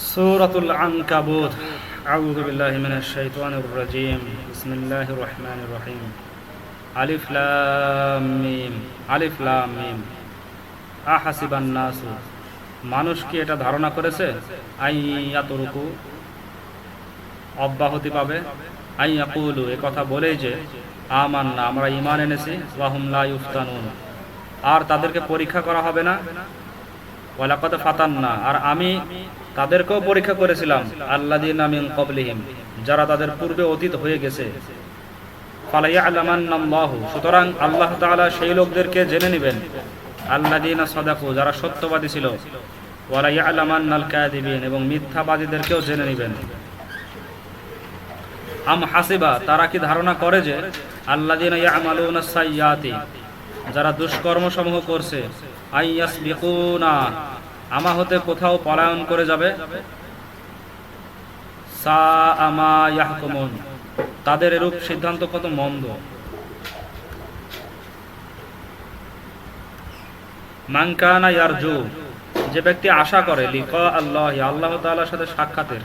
سورة العنكبوت أعوذ بالله من الشيطان الرجيم بسم الله الرحمن الرحيم ألف لام ميم ألف لام মিম أحسب الناس মানুষ কি এটা ধারণা করেছে আইয়াতরুকু অব্যাহতি পাবে আইয়াকুলু এ কথা বলেই যে আমান না আমরা ইমান এনেছি ওয়াহুম লা ইফতানুন আর তাদেরকে পরীক্ষা করা হবে না ফাতান্না, আর আমি তাদেরকেও পরীক্ষা করেছিলাম আল্লাদিন মিন কবলিহিম যারা তাদের পূর্বে অতীত হয়ে গেছে। ফালাইয়ালামান্নাল্লাহু, সুতরাং আল্লাহ তাআলা সেই লোকদেরকে জেনে নেবেন আল্লাদিনা সাদাকু, যারা সত্যবাদী ছিল। ওয়ালা ইয়ালামান্নাল কাযিবিন, এবং মিথ্যাবাদীদেরকেও জেনে নেবেন। আম হাসিবা, তারা কি ধারণা করে যে আল্লাদিনা ইয়ামালুনা সাইয়াতি, যারা দুষ্কর্ম সমূহ করছে আমা হতে কোথাও পলায়ন করে যাবে? তাদের এরূপ সিদ্ধান্ত কত মন্দ। যে ব্যক্তি আশা করে আল্লাহ আল্লাহ সাথে সাক্ষাতের।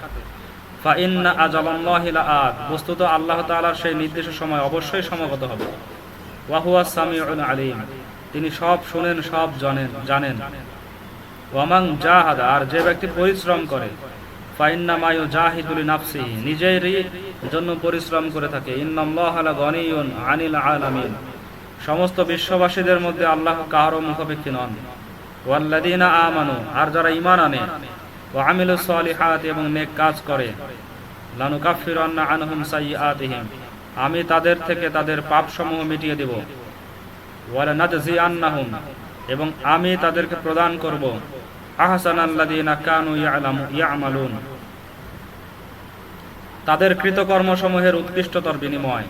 বস্তুত আল্লাহ সেই নির্দিষ্ট সময় অবশ্যই সমাগত হবে। তিনি সব শুনেন, সব জানেন জানেন। ওয়ামাং জাহাদা, আর যে ব্যক্তি পরিশ্রম করে সমস্ত বিশ্ববাসীদের মধ্যে আল্লাহ মুখাপেক্ষী নন। ওয়াল্লাদিনা আমানু, আর যারা ঈমান আনে ও আমিলু সলিহাত, এবং নেক কাজ করে লানু কাফিরান্না আনহুম সাইয়্যাতিহিম। আমি তাদের থেকে তাদের পাপসমূহ মিটিয়ে দেব। এবং আমি তাদেরকে প্রদান করব। আহসান আল্লাদিনা কানু উৎকৃষ্টতর বিনিময়।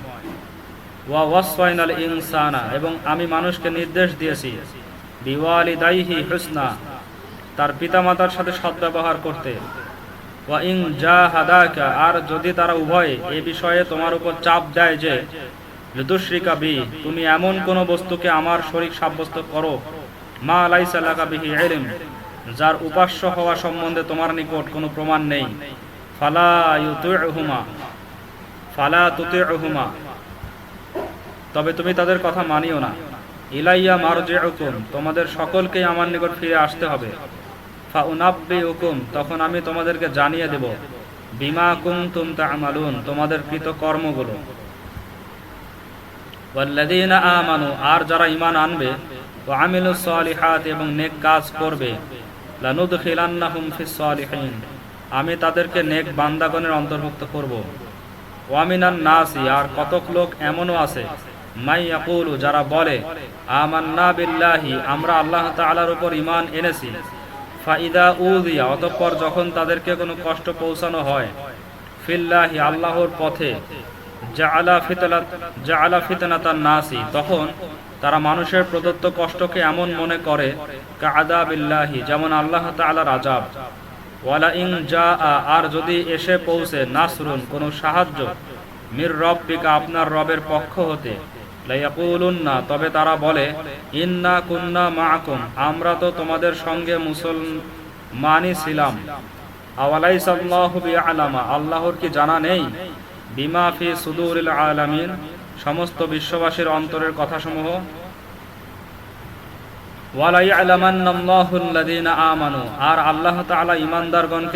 এবং আমি মানুষকে নির্দেশ দিয়েছি হুসনা, তার পিতামাতার সাথে সদ্ব্যবহার করতে। ওয়া ইন জাহাদাকা, আর যদি তারা উভয়ে এ বিষয়ে তোমার উপর চাপ দেয় যে তুমি এমন কোন বস্তুকে আমার সাব্যস্ত করো, মা যার উপাস্য হওয়া সম্বন্ধে তোমার নিকট কোনো প্রমাণ নেই। ফালা ফালা তবে তুমি তাদের কথা মানিও না। ইলাইয়া মারজিউকুম, তোমাদের সকলকেই আমার নিকট ফিরে আসতে হবে। উনাব্বিউকুম, তখন আমি তোমাদেরকে জানিয়ে দেব, বিমা কুনতুম তা'মালুন, তোমাদের কৃত কর্মগুলো। ওয়াল্লাযীনা আমানু, আর যারা ঈমান আনবে, ও আমিলু সলিহাত এবং নেক কাজ করবে, লানুদখিলান্নাহুম ফিস সলিহিন, আমি তাদেরকে নেক বান্দাগণের অন্তর্ভুক্ত করব। ওয়ামিনান নাসি, আর কতক লোক এমনও আছে, মাই ইয়াকুলু, যারা বলে, আমান্না বিল্লাহি, আমরা আল্লাহ তাআলার উপর ঈমান এনেছি। ফাইদা উযিয়া, অতঃপর যখন তাদেরকে কোনো কষ্ট পৌঁছানো হয়, ফিল্লাহি, আল্লাহর পথে জাআলা ফিতনাত জাআলা ফিতনাতান নাসি। তখন তারা মানুষের প্রদত্ত কষ্টকে এমন মনে করে যেমন আল্লাহ তাআলার আযাব। ওয়ালা ইন জা আর যদি এসে পৌঁছে, নাসরুন, কোনো সাহায্য, মির রব্বিকা, আপনার রবের পক্ষ হতে লাইয়াকুলুন্না তবে তারা বলে, ইন্না কুন্না মাআকুম, আমরা তো তোমাদের সঙ্গে মুসলমানই ছিলাম। আওয়ালাইসাল্লাহু বিআলামা, আল্লাহর কি জানা নেই? বিমাফি সুদুর আল আলামিন, সমস্ত বিশ্ববাসীর অন্তরের কথাসমূহ। ওয়ালাই আর আল্লাহ তাআলা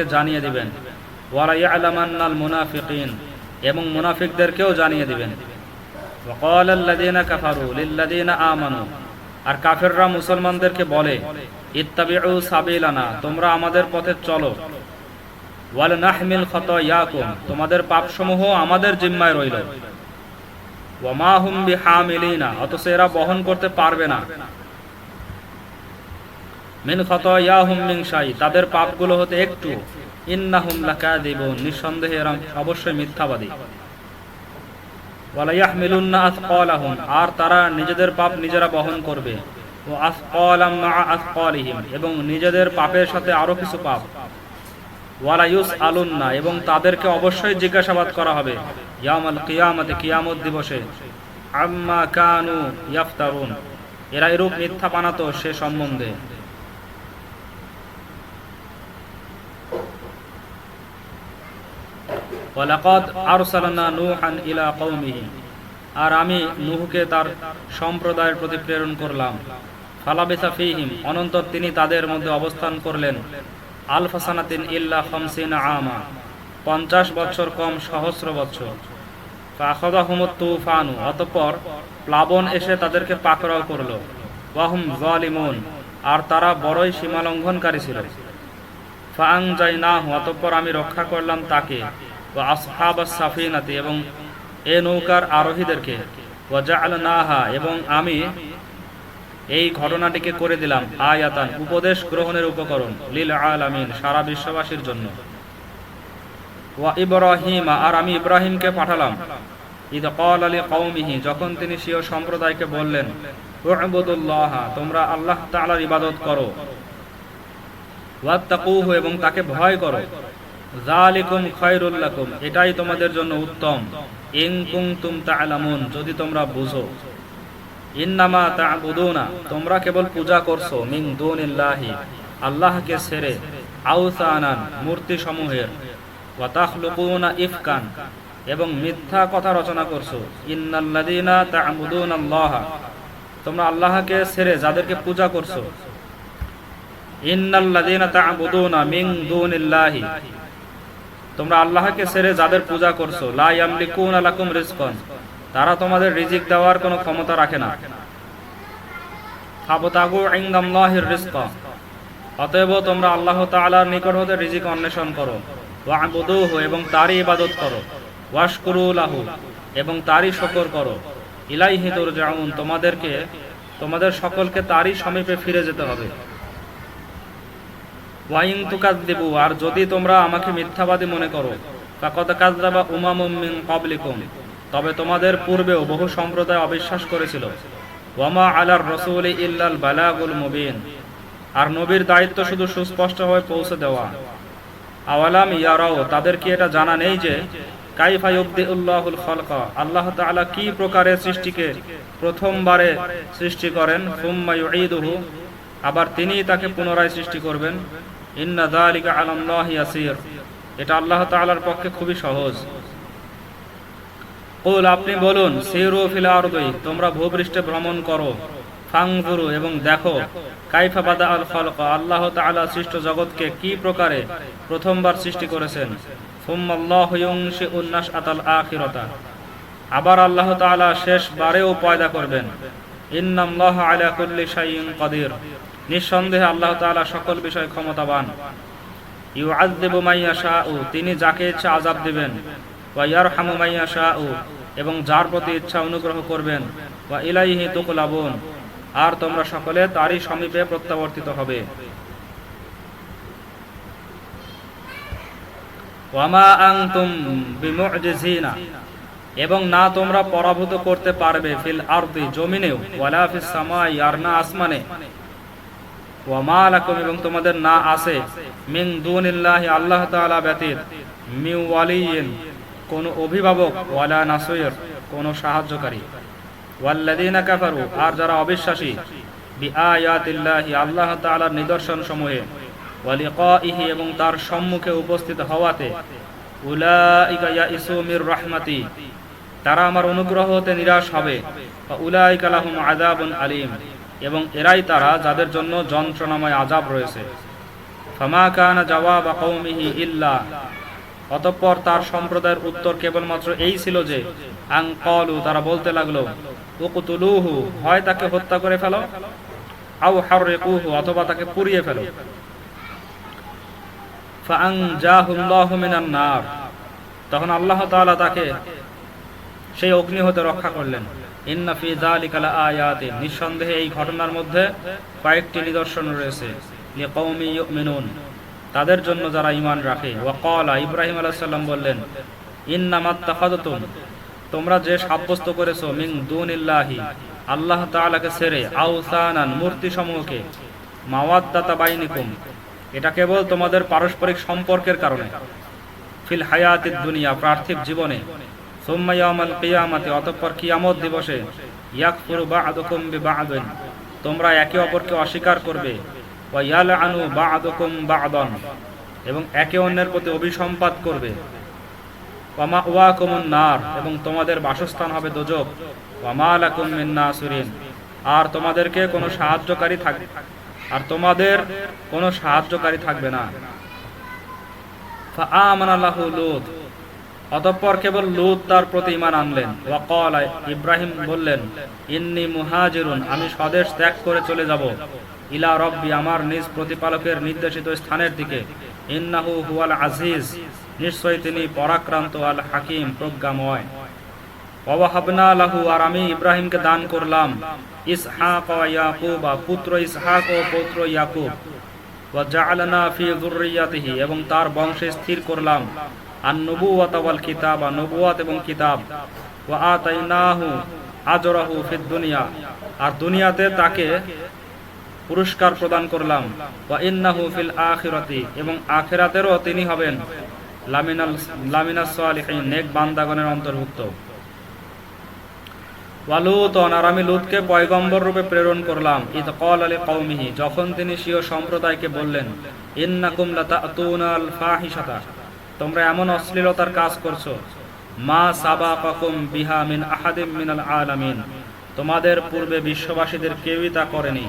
জানিয়ে দিবেন। মুনাফিকিন, এবং মুনাফিকদেরকেও জানিয়ে দিবেন। আর কাফেররা মুসলমানদেরকে বলে, ইত্তাবিউ সাবিলানা, তোমরা আমাদের পথে চলো। তোমাদের পাপসমূহ আমাদের জিম্মায় রইল। অবশ্যই মিথ্যাবাদী। আর তারা নিজেদের পাপ নিজেরা বহন করবে। এবং নিজেদের পাপের সাথে আরও কিছু পাপ। ওয়ালাইউস আলুন্না এবং তাদেরকে অবশ্যই জিজ্ঞাসাবাদ করা হবে। ইয়ামাল কিয়ামতে কিয়ামত দিবসে আম্মা কানু ইয়াফতারুন, এরা এরূপ মিথ্যা বানাতো সে সম্বন্ধে। ওয়ালাকাদ আরসালনা নূহান ইলা কওমিহি, আর আমি নূহকে তার সম্প্রদায়ের প্রতি প্রেরণ করলাম। ফালাবিসা ফিহিম, অনন্তর তিনি তাদের মধ্যে অবস্থান করলেন। আলফাসানাতিন ইল্লা খামসিনা আমা। পঞ্চাশ বছর কম সহস্র বছর। ফাখদাহুমুত তুফানু। অতঃপর প্লাবন এসে তাদেরকে পাকড়াও করল। ওয়াহুম জালিমুন। আর তারা বড়ই সীমা লঙ্ঘনকারী ছিল। ফাং যাই না অতঃপর আমি রক্ষা করলাম তাকে ও আসহাব এবং এ নৌকার আরোহীদেরকে। নাহা এবং আমি এই ঘটনাটিকে করে দিলাম আয়াতান, উপদেশ গ্রহণের উপকরণ, লিল আলামিন, সারা বিশ্ববাসীর জন্য। ওয়া ইব্রাহিম, আর আমি ইব্রাহিমকে পাঠালাম। ঈদ কল আলী কৌমিহি যখন তিনি সিও সম্প্রদায়কে বললেন তোমরা আল্লাহ তাআলার ইবাদত করো। ওয়াত্তাকুহু, এবং তাকে ভয় করো। জালিকুম খায়রুল লাকুম, এটাই তোমাদের জন্য উত্তম। ইন কুনতুম তা'লামুন যদি তোমরা বুঝো। ইন্নামা তা'বুদুনা, তোমরা কেবল পূজা করছ, মিন দুনিল্লাহি, আল্লাহকে ছেড়ে আউসানান মূর্তি সমূহের ওয়া তাখলুকুনা ইফকান, এবং মিথ্যা কথা রচনা করছ, ইন্নাল্লাযীনা তা'বুদুনাল্লাহ তোমরা আল্লাহকে ছেড়ে যাদেরকে পূজা করছ। ইন্নাল্লাযীনা তা'বুদুনা মিন দুনিল্লাহি, তোমরা আল্লাহকে ছেড়ে যাদের পূজা করছ, লা ইয়ামলিকুনা লাকুম রিজকান তারা তোমাদের রিজিক দেওয়ার কোনো ক্ষমতা রাখে না। অতএব তোমরা আল্লাহ তাআলার নিকট হতে রিজিক অন্বেষণ করো। এবং তারই ইবাদত করো। ওয়াশকুরু এবং তারই শকর করো। ইলাই ইলাইহি তুরজাউন, তোমাদেরকে, তোমাদের সকলকে তারই সমীপে ফিরে যেতে হবে। ওয়াইন তুকাদ্দিবু আর যদি তোমরা আমাকে মিথ্যাবাদী মনে করো, ফাকাদ কাযযাবা উমামুম মিন তবে তোমাদের পূর্বেও বহু সম্প্রদায় অবিশ্বাস করেছিল। ওয়ামা আলার রসুল ইল্লাল বালাগুল মুবিন। আর নবীর দায়িত্ব শুধু সুস্পষ্টভাবে পৌঁছে দেওয়া। আওয়ালাম ইয়ারাও, তাদের কি এটা জানা নেই যে, কাইফা ইউবদিউল্লাহুল খালকা, আল্লাহ তাআলা কি প্রকারে সৃষ্টিকে প্রথমবারে সৃষ্টি করেন, সুম্মা ইউঈদুহু, আবার তিনি তাকে পুনরায় সৃষ্টি করবেন। ইন্না যালিকা আলাল্লাহি ইয়াসির। এটা আল্লাহ তাআলার পক্ষে খুবই সহজ। কুল, আপনি বলুন, সিরু ফিল আরদি, তোমরা ভূপৃষ্ঠে ভ্রমণ করো, ফাংজুরু এবং দেখো, কাইফা বাদা আল খালক, আল্লাহ তাআলা সৃষ্ট জগৎকে কি প্রকারে প্রথমবার সৃষ্টি করেছেন? ইউনশিউন নাশআতাল আখিরাতা। আবার আল্লাহ তাআলা শেষ বারেও পয়দা করবেন। ইন্নাল্লাহ আলা কুল্লি শাইইন কাদির। নিঃসন্দেহে আল্লাহ তাআলা সকল বিষয় ক্ষমতাবান। ইউআযযিবু মাইয়াশাউ, তিনি যাকে ইচ্ছা আযাব দিবেন। এবং যার প্রতি ইচ্ছা অনুগ্রহ করবেন, ওয়া ইলাইহি আর তোমরা সকলে তারই সমীপে প্রত্যাবর্তিত হবে। এবং না তোমরা পরাভূত করতে পারবে ফিল আরদি জমিনেও সামাই, আর না আসমানে। ওয়ামা লাকুম, এবং তোমাদের না আছে, মিন দুনিল্লাহি, আল্লাহ তাআলা ব্যতীত মিউ ওয়ালিয়িন কোন অভিভাবক, ওয়ালা নাসির, কোন সাহায্যকারী। ওয়াল্লাযীনা কাফারু, আর যারা অবিশ্বাসী, বিআয়াতিল্লাহি আল্লাহ তাআলার নিদর্শন সমূহে ওয়া লিকাইহি এবং তার সম্মুখে উপস্থিত হওয়াতে, উলাইকা ইয়াইসু মির রাহমাতি, তারা আমার অনুগ্রহ হতে নিরাশ হবে। উলাইকা লাহুম আযাবুন আলীম, এবং এরাই তারা যাদের জন্য যন্ত্রণাময় আযাব রয়েছে। ফামা কানা জাওয়াব কওমিহি ইল্লা অতঃপর তার সম্প্রদায়ের উত্তর কেবলমাত্র এই ছিল যে, আং কলু, তারা বলতে লাগল, উকুতুলুহু হয় তাকে হত্যা করে ফেলো, আও হাররিকুহু, অথবা তাকে পুড়িয়ে ফেলো। তখন আল্লাহ তাকে সেই অগ্নি হতে রক্ষা করলেন। নিঃসন্দেহে এই ঘটনার মধ্যে কয়েকটি নিদর্শন রয়েছে। তাদের জন্য যারা ইমান রাখে। ওয়াকলা ইব্রাহিম আলাইসাল্লাম বললেন ইন্নামাত্তাখাদতুম তোমরা যে সাব্যস্ত করেছ মিন দুনিল্লাহি, আল্লাহ তাআলাকে ছেড়ে আউসানান মূর্তি সমূহকে মাওয়াদ্দাতা বাইনিকুম, এটা কেবল তোমাদের পারস্পরিক সম্পর্কের কারণে। ফিল হায়াতিদ দুনিয়া, পার্থিব জীবনে। সুম্মা ইয়াউমাল কিয়ামাতি, অতঃপর কিয়ামত দিবসে, ইয়াকফুরু বা'দুকুম বিবা'দিন, তোমরা একে অপরকে অস্বীকার করবে। এবং একে অন্যের প্রতি অভিসম্পাত করবে। নার এবং তোমাদের বাসস্থান হবে দোজক। আর তোমাদেরকে কোনো সাহায্যকারী থাকবে আর তোমাদের কোনো সাহায্যকারী থাকবে না। অতঃপর কেবল লুত তার প্রতি ইমান আনলেন। ইব্রাহিম বললেন, ইন্নি মুহাজিরুন, আমি স্বদেশ ত্যাগ করে চলে যাব। ইলা রব্বি, আমার নিজ প্রতিপালকের নির্দেশিত স্থানের দিকে। ইন্নাহু হুয়াল আজিজ নিশ্চয়ই তিনি পরাক্রান্ত আল হাকিম, প্রজ্ঞাময়। লাহু, আর আমি ইব্রাহিমকে দান করলাম। ইসহাক পুত্র ইসহাক ও পুত্র ইয়াকুব। ফি যুররিয়াতিহি, এবং তার বংশে স্থির করলাম। আর নবুয়াত ওয়াল কিতাব নবুয়াত এবং কিতাব। ওয়া আতাইনাহু আজরাহু ফিদ দুনিয়া। আর দুনিয়াতে তাকে পুরস্কার প্রদান করলাম। এবং আখিরাতেরও তিনি হবেন সম্প্রদায়কে বললেন তোমরা এমন অশ্লীলতার কাজ করছ। মা আহাদিম মিনাল আলামিন, তোমাদের পূর্বে বিশ্ববাসীদের কেউই তা করেনি।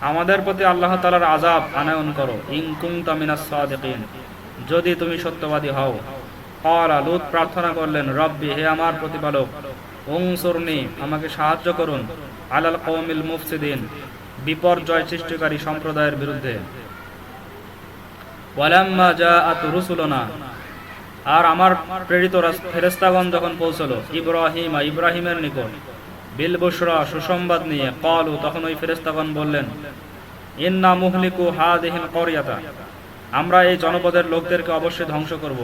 আমাদের প্রতি আল্লাহ তাআলার আযাব আনায়ন করো। ইন কুনতা মিনাস যদি তুমি সত্যবাদী হও। ক্বালা লূত প্রার্থনা করলেন, রব্বি, হে আমার প্রতিপালক, উনসুরনি, আমাকে সাহায্য করুন আলাল কওমিল মুফসিদিন, বিপর্যয় সৃষ্টিকারী সম্প্রদায়ের বিরুদ্ধে। আর আমার প্রেরিত রাস- ফেরেশতাগণ যখন পৌঁছলো, ইব্রাহিম ইব্রাহিমের নিকট বিল বুশরা সুসংবাদ নিয়ে কলু, তখন ওই ফেরেশতাগণ বললেন, ইন্না মুহলিকু হাদিহিল করিয়াতা, আমরা এই জনপদের লোকদেরকে অবশ্যই ধ্বংস করব।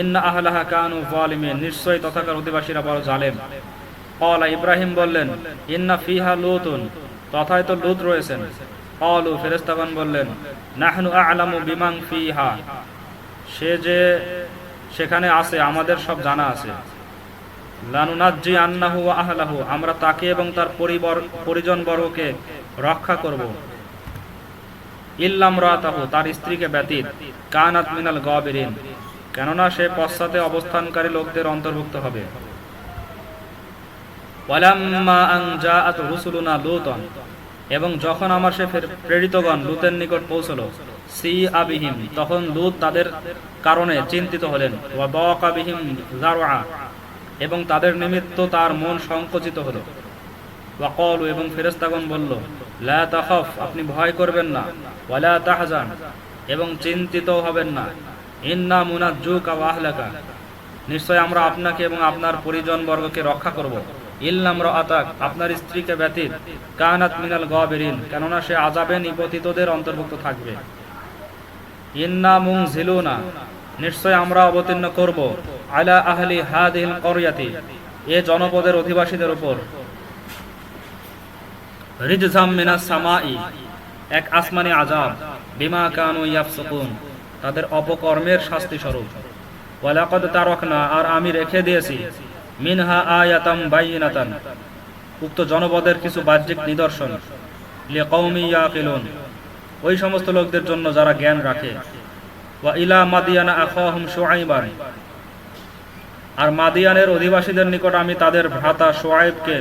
ইন্না আহলাহা কানু জালিমিন, নিশ্চয়ই তথাকার অধিবাসীরা বড় জালেম। কলা ইব্রাহিম বললেন, ইন্না ফিহা লুতুন, তথায় তো লুত রয়েছেন। কলু ফেরেশতাগণ বললেন, নাহনু আ'লামু বিমান ফিহা, সে যে সেখানে আছে, আমাদের সব জানা আছে। আমরা তাকে এবং তার পরিবার পরিজন বর্গকে রক্ষা করব। ইল্লাম রাতাহু তার স্ত্রীকে ব্যতীত, কানাত মিনাল গাবিরিন, কেননা সে পশ্চাতে অবস্থানকারী লোকদের অন্তর্ভুক্ত হবে। এবং যখন আমার সে প্রেরিতগণ লুতের নিকট পৌঁছলো সি আবিহিম তখন লুত তাদের কারণে চিন্তিত হলেন। এবং তাদের নিমিত্ত তার মন সংকুচিত হলো। ওয়াকলু এবং ফেরেশতাগণ বলল, লা তাখাফ, আপনি ভয় করবেন না। ওয়ালা তাহজান, এবং চিন্তিত হবেন না। ইন্না মুনাজ্জুকা ওয়া আহলাকা। নিশ্চয় আমরা আপনাকে এবং আপনার পরিজন বর্গকে রক্ষা করব। ইল্লাম রাতাক আপনার স্ত্রীকে ব্যতীত কানাত মিনাল গাবিরিন, কেননা সে আযাবে নিপতিতদের অন্তর্ভুক্ত থাকবে। ইন্না মুনজিলুনা, নিশ্চয় আমরা অবতীর্ণ করব। আলা আহলি হাদিল করিয়াতি, এ জনপদের অধিবাসীদের উপর। মিনাস সামাই, এক আসমানি আযাব, বিমা কানু ইয়াফসুকুন, তাদের অপকর্মের শাস্তি স্বরূপ ওয়ালাকাদ আর আমি রেখে দিয়েছি, মিনহা আয়াতাম বাইয়িনাতান উক্ত জনপদের কিছু বাহ্যিক নিদর্শন লে লিকাউমি ইয়াকিলুন, ওই সমস্ত লোকদের জন্য যারা জ্ঞান রাখে। ওয়া ইলা মাদিয়ানা আখাহুম শুআইবান আর মাদিয়ানের অধিবাসীদের নিকট আমি তাদের ভ্রাতা সোয়াইবকে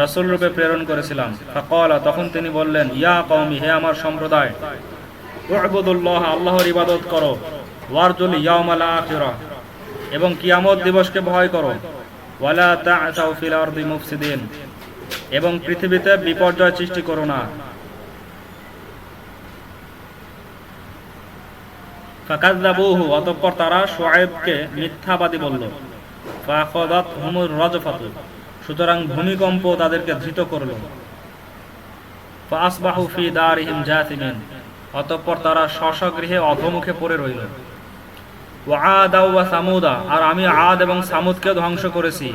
রাসূল রূপে প্রেরণ করেছিলাম। তখন তিনি বললেন, ইয়া কওমি, হে আমার সম্প্রদায় আল্লাহর ইবাদত করো এবং কিয়ামত দিবসকে ভয় করো, ওয়ালা এবং পৃথিবীতে বিপর্যয় সৃষ্টি করো না। অতঃপর তারা শুআইবকে মিথ্যাবাদী বলল। সুতরাং ভূমিকম্প তাদেরকে ধৃত করল। অতঃপর তারা স্বস্বগৃহে অধমুখে পড়ে রইল। আর আমি আদ এবং সামুদকে ধ্বংস করেছি।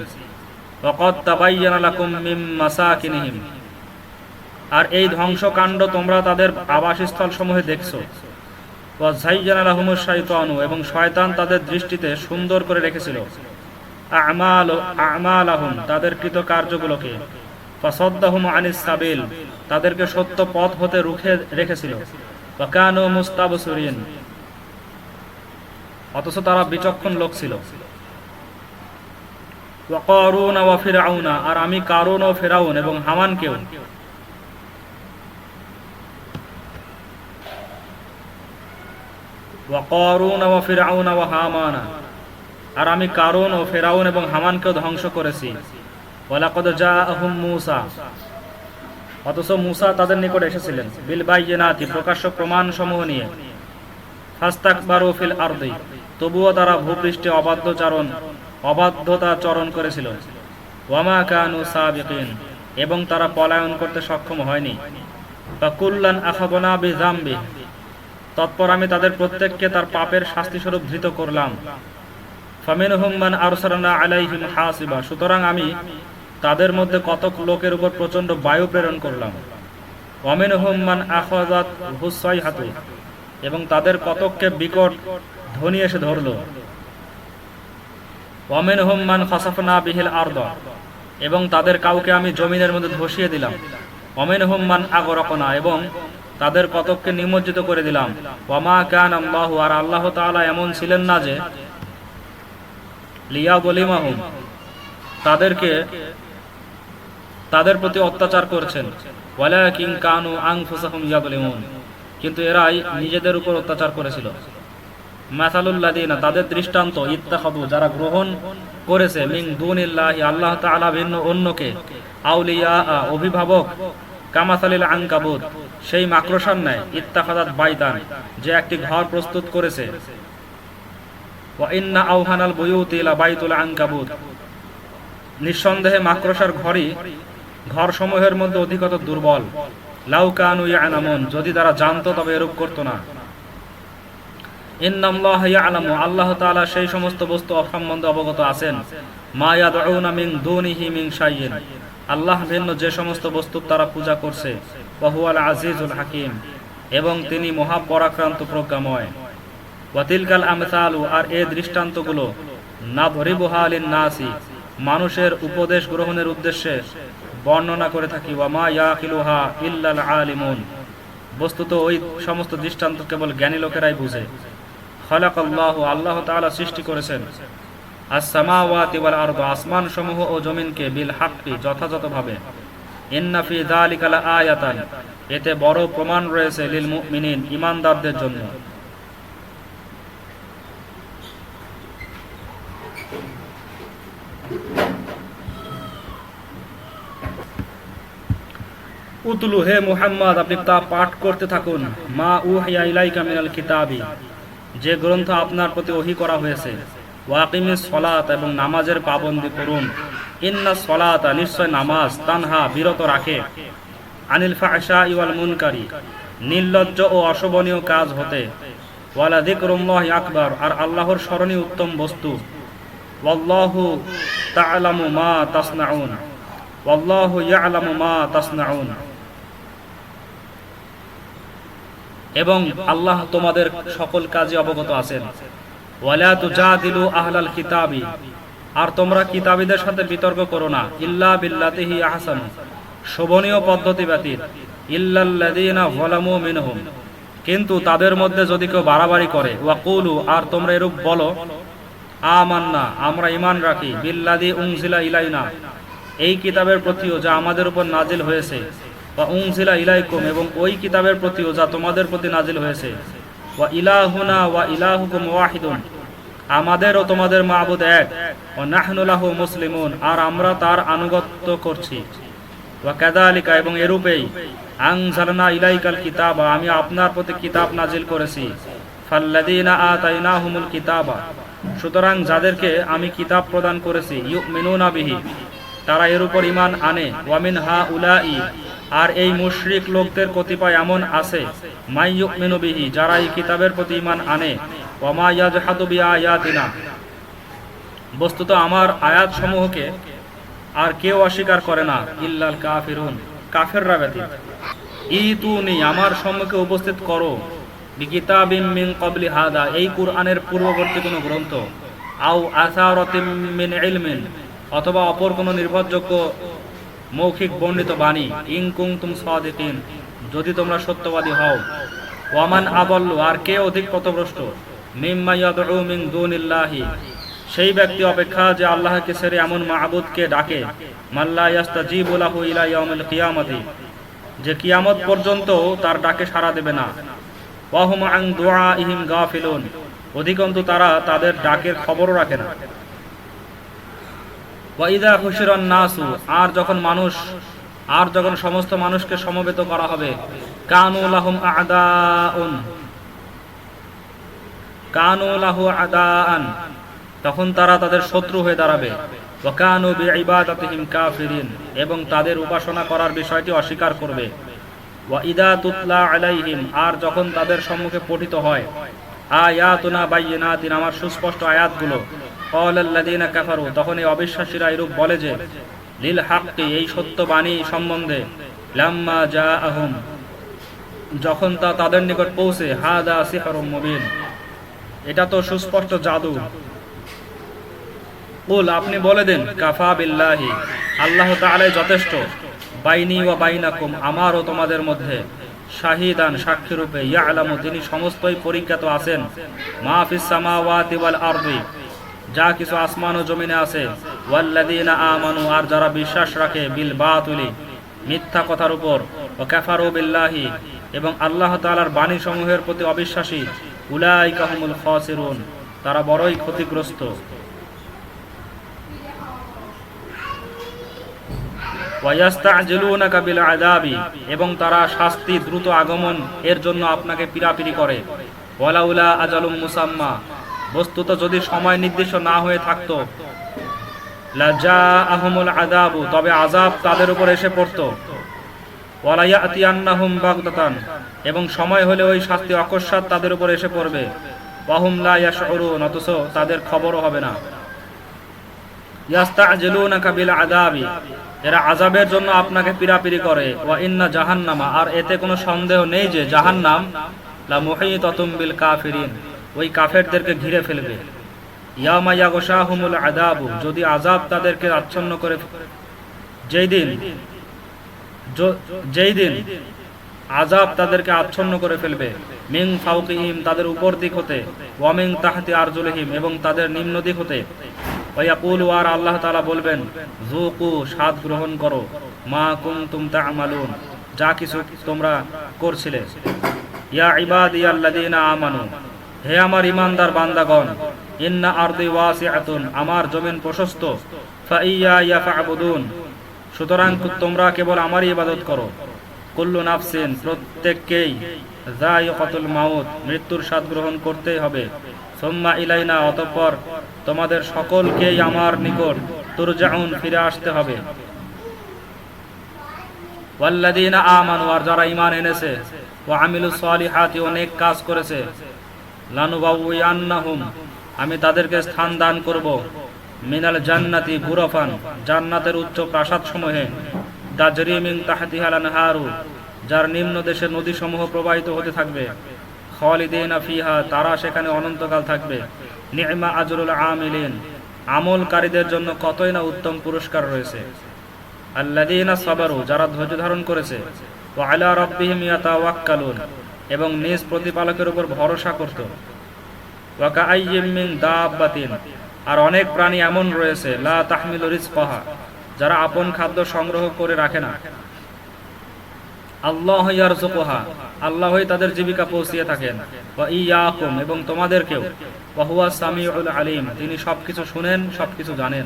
আর এই ধ্বংসকাণ্ড তোমরা তাদের আবাসস্থল সমূহে দেখছ এবং শয়তান তাদের দৃষ্টিতে সুন্দর করে রেখেছিল। আমাল তাদের কৃত কার্যগুলোকে। ফাসাদ্দাহুম আনিস সাবিল, তাদেরকে সত্য পথ হতে রুখে রেখেছিল। ওয়াকানু মুস্তাবসিরিন, অথচ তারা বিচক্ষণ লোক ছিল। ওয়াকারুন ওয়া ফিরআউনা আর আমি কারুন ও ফেরাউন এবং হামানকেও ওয়াকারুন ওয়া ফিরআউন ওয়া হামানা আর আমি কারুন ও ফেরাউন এবং হামানকেও ধ্বংস করেছি। ওয়ালাকাদ জাআহুম মূসা। অথচ মূসা তাদের নিকট এসেছিলেন। বিল বাইয়িনাতি, প্রকাশ্য প্রমাণ সমূহ নিয়ে। ফাস্তাকবারু ফিল আরদি। তবুও তারা ভূপৃষ্ঠে অবাধ্যচারণ অবাধ্যতা চরণ করেছিল। ওয়ামা কানু সাবিকিন, এবং তারা পলায়ন করতে সক্ষম হয়নি। ফাকুল্লান আখাবনা বিজামবি তৎপর আমি তাদের প্রত্যেককে তার পাপের শাস্তি স্বরূপ ধৃত করলাম। সুতরাং আমি তাদের মধ্যে কতক লোকের উপর প্রচণ্ড বায়ু প্রেরণ করলাম। অমিন হুম্মান আখাজাত এবং তাদের কতককে বিকট ধ্বনি এসে ধরল। অমিন হুম্মান খসাফনা বিহিল আর্দ। এবং তাদের কাউকে আমি জমিনের মধ্যে ধসিয়ে দিলাম। অমিন হুম্মান আগরকনা। এবং তাদের কতককে নিমজ্জিত করে দিলাম। ওমা কান আল্লাহ আর আল্লাহ তাআলা এমন ছিলেন না যে লিয়া তাদেরকে তাদের প্রতি অত্যাচার করছেন। কানু কিন্তু এরাই নিজেদের উপর অত্যাচার করেছিল। মাসালুল্লাদিনা তাদের দৃষ্টান্ত ইত্তাখাদু যারা গ্রহণ করেছে, মিন দুনিল্লাহি, আল্লাহ তাআলা ভিন্ন অন্যকে। আউলিয়া, অভিভাবক, কামাসালিল আনকাবুত, সেই মাকড়সার ন্যায় ইত্তাখাদাত বাইতান, যে একটি ঘর প্রস্তুত করেছে। নিঃসন্দেহে মাকড়সার ঘরই ঘর সমূহের মধ্যে অধিকতর দুর্বল। লাউ কানু ইয়ালামুন, যদি তারা জানতো তবে এরূপ করতো না। আল্লাহ সেই সমস্ত বস্তু অবগত আছেন। আল্লাহ ভিন্ন যে সমস্ত বস্তু তারা পূজা করছে। আজিজুল হাকিম। এবং তিনি মহাপরাক্রান্ত প্রজ্ঞাময়। ওয়াতিলকাল আমসালু, আর এ দৃষ্টান্তগুলো না ভরিবহালিন নাসি মানুষের উপদেশ গ্রহণের উদ্দেশ্যে বর্ণনা করে থাকি। ওয়ামা ইয়াকিলুহা ইল্লাল আলিমুন। বস্তুত ওই সমস্ত দৃষ্টান্ত কেবল জ্ঞানী লোকেরাই বুঝে। খলাক আল্লাহ আল্লাহ তাআলা সৃষ্টি করেছেন। as-samawati wal ardu আসমান সমূহ ও জমিনকে বিল হাক্কি যথাযথভাবে। ইন্না ফি যালিকা আয়াতান। এতে বড় প্রমাণ রয়েছে লিল মুমিনিন ঈমানদারদের জন্য। উতলু, হে মুহাম্মদ, আপনি তা পাঠ করতে থাকুন। মা উহিয়া ইলাইকা মিনাল কিতাবি। যে গ্রন্থ আপনার প্রতি ওহি করা হয়েছে। ওয়াকিমিস সলাত এবং নামাজের পাবন্দি করুন। ইন্না সলাত, নিশ্চয় নামাজ, তানহা বিরত রাখে। আনিল ফাহশা ইওয়াল মুনকারি, নির্লজ্জ ও অশোভনীয় কাজ হতে। ওয়ালা যিকরুল্লাহি আকবার, আর আল্লাহর স্মরণই উত্তম বস্তু। ওয়াল্লাহু তা'লামু মা তাসনাউন। ওয়াল্লাহু ইয়ালামু মা তাসনাউন। এবং আল্লাহ তোমাদের সকল কাজে অবগত আছেন। আর তোমরা কিতাবীদের সাথে বিতর্ক করো না। ইল্লা বিল্লাতিহি আহসান। শোভনীয় পদ্ধতি ব্যতীত। ইল্লাল্লাযীনা কিন্তু তাদের মধ্যে যদি কেউ বাড়াবাড়ি করে, ওয়াকুলু, আর তোমরা এরূপ বলো, আমান্না, আমরা ইমান রাখি। বিল্লাদি উনজিলা ইলাইনা। এই কিতাবের প্রতিও যা আমাদের উপর নাজিল হয়েছে ইলাইকুম এবং ওই কিতাবের প্রতিও যা তোমাদের প্রতি নাজিল হয়েছে। ওয়া ইলাহুনা ওয়া ইলাহুকুম ওয়াহিদুন। আমাদের ও তোমাদের মাহবুদ এক। ও নাহনুলাহু মুসলিমুন। আর আমরা তার আনুগত্য করছি। ওয়া কাদালিকা এবং এরূপেই আনজালনা ইলাইকাল কিতাবা। আমি আপনার প্রতি কিতাব নাজিল করেছি। ফাল্লাযীনা আতাইনাহুমুল কিতাবা। সুতরাং যাদেরকে আমি কিতাব প্রদান করেছি, ইউমিনুনা বিহি, তারা এর উপর ইমান আনে। ওয়ামিন হা উলাই আর এই মুশরিক লোকদের কতিপয় এমন আছে মাই ইউমিনু বিহি যারা এই কিতাবের প্রতি ইমান আনে বস্তুত আমার আয়াত সমূহকে আর কেউ অস্বীকার করে না, ইল্লাল কাফিরুন কাফেররা ব্যতীত। ইতুনি আমার সম্মুখে উপস্থিত করো বিকিতাবিম মিন ক্বাবলি হাদা এই কুরআনের পূর্ববর্তী কোনো গ্রন্থ, আও আসারাতিম মিন অথবা অপর কোনো নির্ভরযোগ্য মৌখিক বর্ণিত বাণী ইন কুনতুম সাদিকিন যদি তোমরা সত্যবাদী হও। ওয়ামান আবল্লু আর কে অধিক পথভ্রষ্ট? সেই ব্যক্তি অপেক্ষা যে আল্লাহকে সেরে এমন মাহবুদকে ডাকে, মাল্লা ইয়াস্তাজিবু লাহু ইলা ইয়াউমিল কিয়ামতি। যে কিয়ামত পর্যন্ত তার ডাকে সাড়া দেবে না। দুআইহিম গাফিলুন। অধিকন্তু তারা তাদের ডাকের খবরও রাখে না। ওয়াইদা নাসু, আর যখন মানুষ, আর যখন সমস্ত মানুষকে সমবেত করা হবে আদাউন তখন তারা তাদের শত্রু হয়ে দাঁড়াবে। বিইবাদাতিহিম কাফিরিন, এবং তাদের উপাসনা করার বিষয়টি অস্বীকার করবে। ওয়া ইদা তুতলা আলাইহিম, আর যখন তাদের সম্মুখে পঠিত হয়, আয়াতুনা বাইয়িনাতিন, আমার সুস্পষ্ট আয়াতগুলো কাফারু তখন এই অবিশ্বাসীরা এরূপ বলে যে, লিল এই সত্য বাণী সম্বন্ধে লাম্মা জাআহুম, যখন তা তাদের নিকট পৌঁছে সিহরুম মুবিন, এটা তো সুস্পষ্ট জাদু। কুল, আপনি বলে দেন, কাফা বিল্লাহি, আল্লাহ যথেষ্ট। বাইনি ওয়া বাইনাকুম আমার ও তোমাদের মধ্যে শাহিদান, সাক্ষী রূপে ইয়ালামু তিনি সমস্তই পরিজ্ঞাত আছেন। মা ফিস সামাওয়াতি ওয়াল আরদি যা কিছু আসমান ও জমিনে আছে আর যারা বিশ্বাস রাখে, বিল বাতুলি, মিথ্যা কথার উপর, ও কাফারু বিল্লাহি, এবং আল্লাহ তাআলার বাণী সমূহের প্রতি অবিশ্বাসী, উলাইকা হুমুল খাসিরুন, তারা বড়ই ক্ষতিগ্রস্ত। এবং তারা শাস্তি, দ্রুত আগমন, এর জন্য আপনাকে পিরাপিরি করে। বস্তুত যদি সময় নির্দিষ্ট না হয়ে থাকতো আযাবু, তবে আযাব তাদের উপর এসে পড়তো। এবং সময় হলে ওই শাস্তি অকস্মাৎ তাদের উপর এসে পড়বে। তাদের খবরও হবে না। এরা আজাবের জন্য আপনাকে পিরাপিরি করে। ওয়া ইন্না জাহান্নামা, আর এতে কোনো সন্দেহ নেই যে জাহান্নাম লা মুহিতাতুম বিল কাফিরিন। ওই কাফেরদেরকে ঘিরে ফেলবে। যদি আযাব তাদেরকে আচ্ছন্ন করে যেই দিন যেই দিন আজাব তাদেরকে আচ্ছন্ন করে ফেলবে মিং ফাউকিহিম, তাদের উপর দিক হতে ওয়ামিং তাহতি আরজুলহিম, এবং তাদের নিম্ন দিক হতে। ওয়াকুল আর আল্লাহ তাআলা বলবেন, যুকু, স্বাদ গ্রহণ করো, মা কুনতুম তা'মালুন যা কিছু তোমরা করছিলে। ইয়া ইবাদিয়াল্লাযীনা আমানু হে আমার ইমানদার বান্দাগণ, ইন্না আরদি ওয়াসিআতুন, আমার জমিন প্রশস্ত, ফাইয়া ইয়াফাবুদুন। সুতরাং তোমরা কেবল আমারই ইবাদত করো। কুল্লু নাফসিন, প্রত্যেককেই যায়িকাতুল মাউত, মৃত্যুর স্বাদ গ্রহণ করতেই হবে। সোম্মা ইলাইনা, অতঃপর তোমাদের সকলকেই আমার নিকট তুরজাউন, ফিরে আসতে হবে। ওয়াল্লাযীনা আমানু, আর যারা ঈমান এনেছে, ওয়া আমিলুস সালিহাতি, অনেক কাজ করেছে আমি তাদেরকে স্থান দান করব। মিনাল জান্নাতি গুরফান, জান্নাতের উচ্চ প্রাসাদ সমূহে দাজরি মিন তাহতিহাল আনহারু, যার নিম্ন দেশে নদী সমূহ প্রবাহিত হতে থাকবে। ফিহা, তারা সেখানে অনন্তকাল থাকবে। নি'মা আজরুল আমিলিন, আমলকারীদের জন্য কতই না উত্তম পুরস্কার রয়েছে। আল্লাযীনা সাবারু, যারা ধৈর্য ধারণ করেছে। ওয়া আলা রাব্বিহিম ইয়াতাওয়াক্কালুন এবং নিজ প্রতিপালকের উপর ভরসা করত। আর অনেক প্রাণী এমন রয়েছে যারা আপন খাদ্য সংগ্রহ করে রাখে না। আল্লাহ ইয়ারযুকুহা, আল্লাহই তাদের জীবিকা পৌঁছিয়ে থাকেন। এবং তোমাদেরকেও। ওয়া সামিউল আলিম, তিনি সবকিছু শুনেন, সবকিছু জানেন।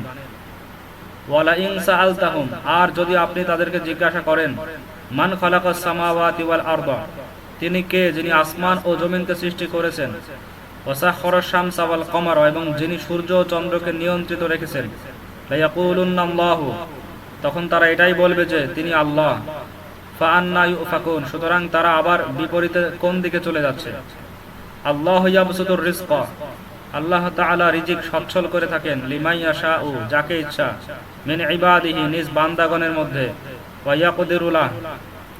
আর যদি আপনি তাদেরকে জিজ্ঞাসা করেন, মান খালাকাস সামাওয়াতি ওয়াল আরদা তিনি কে যিনি আসমান ও জমিনকে সৃষ্টি করেছেন? এবং যিনি সূর্য ও চন্দ্রকে নিয়ন্ত্রিত রেখেছেন। তখন তারা এটাই বলবে যে, তিনি আল্লাহ। সুতরাং তারা আবার বিপরীতে কোন দিকে চলে যাচ্ছে? আল্লাহ আল্লাহ রিজিক সচ্ছল করে থাকেন। লিমাই ইয়াশাউ, যাকে ইচ্ছা। মিন ইবাদিহি, নিজ বান্দাগণের মধ্যে।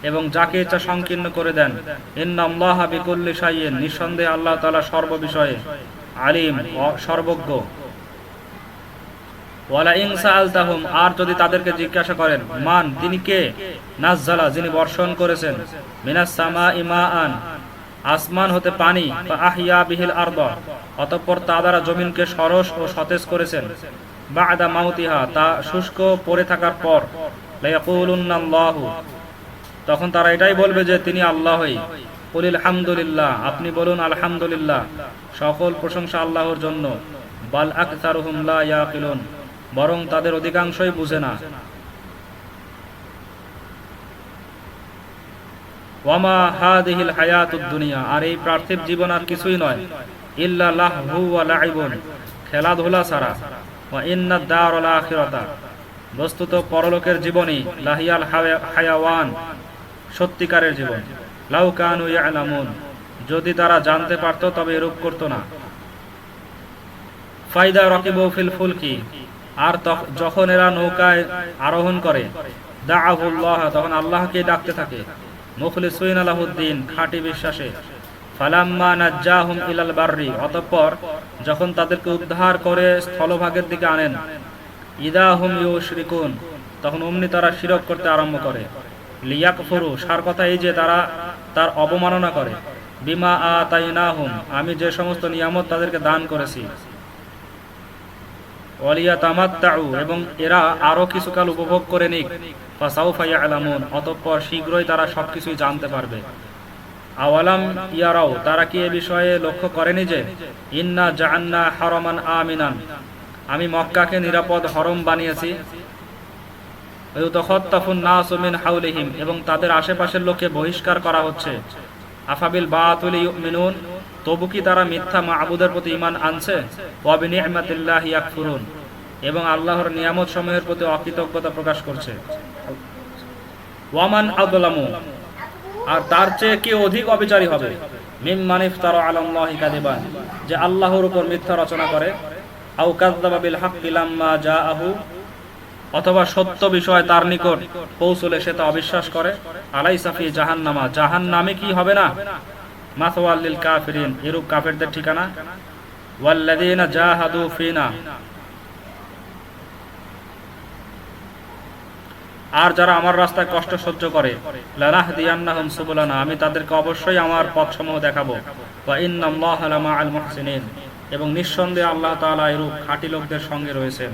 এবং যাকে ইচ্ছা সংকীর্ণ করে দেন। নিঃসন্দেহে আল্লাহ তাআলা সর্ববিষয়ে আলিম সর্বজ্ঞ। আর যদি তাদেরকে জিজ্ঞাসা করেন, মান, তিনি কে? নাজ্জালা, যিনি বর্ষণ করেছেন, মিনাস সামা আসমান হতে পানি বা আহিয়া বিহিল আরদ অতঃপর তা দ্বারা জমিনকে সরস ও সতেজ করেছেন। বাদা মাউতিহা, তা শুষ্ক পড়ে থাকার পর, লায়াকুলুন্নাল্লাহু তখন তারা এটাই বলবে যে তিনি আল্লাহই। কুলিল হামদুলিল্লাহ, আপনি বলুন আলহামদুলিল্লাহ। সকল প্রশংসা আল্লাহর জন্য। বাল আকতারুহুম ইয়াকিলুন, বরং তাদের অধিকাংশই বুঝে না। আর এই পার্থিব জীবন আর কিছুই নয়। খেলাধুলা ছাড়া। ইন্না বস্তুত পরলোকের জীবনই লাহিয়াল হায়া- হায়াওয়ান। সত্যিকারের জীবন। লাউ কানু ইয়ালামুন। যদি তারা জানতে পারত, তবে এরূপ করতো না। ফাইদা রকিবু ফিল ফুলকি। আর যখন এরা নৌকায় আরোহণ করে দাআহুল্লাহ তখন আল্লাহকে ডাকতে থাকে। মুখলিসুইন আলাহুদ্দিন, খাঁটি বিশ্বাসে। ফালাম্মা নাজ্জাহুম ইলাল বাররি। অতঃপর যখন তাদেরকে উদ্ধার করে স্থলভাগের দিকে আনেন, ইদাহুম ইউশরিকুন, তখন অমনি তারা শিরক করতে আরম্ভ করে। লিয়াকফুরু, সার কথা এই যে তারা তার অবমাননা করে। বিমা আতাইনাহুম, আমি যে সমস্ত নিয়ামত তাদেরকে দান করেছি। ওয়ালিয়া তামাত্তাউ এবং এরা আরও কিছুকাল উপভোগ করে নিক। অতঃপর শীঘ্রই তারা সবকিছুই জানতে পারবে। আওয়ালাম ইয়ারাও তারা কি এ বিষয়ে লক্ষ্য করেনি যে, ইন্না জাহান্না হারমান আমিনান, আমি মক্কাকে নিরাপদ হরম বানিয়েছি এবং তাদের আশেপাশের লোককে বহিষ্কার করা হচ্ছে। আফাবিল ইউমিনুন, তবু কি তারা মিথ্যা মাবুদের প্রতি ঈমান আনছে? এবং আল্লাহর নিয়ামত সমূহের প্রতি অকৃতজ্ঞতা প্রকাশ করছে। ওয়ামান আদলামু, আর তার চেয়ে কে অধিক অবিচারী হবে? মিম মানিফ তার কাদিবান যে আল্লাহর উপর মিথ্যা রচনা করে। আও কাযযাবা বিল হাক্কি লাম্মা জাআহু অথবা সত্য বিষয় তার নিকট পৌঁছলে সে তা অবিশ্বাস করে। আলাই সাফি জাহান্নামা। জাহান্নামে কি হবে না? মাথওয়াল্লিল কাফিরিন। এরূপ কাফেরদের ঠিকানা? ওয়াল্লাযীনা জাহাদু ফিনা। আর যারা আমার রাস্তায় কষ্ট সহ্য করে আমি তাদেরকে অবশ্যই আমার পথসমূহ দেখাবো। এবং নিঃসন্দেহে আল্লাহ তাআলা এরূপ খাঁটি লোকদের সঙ্গে রয়েছেন।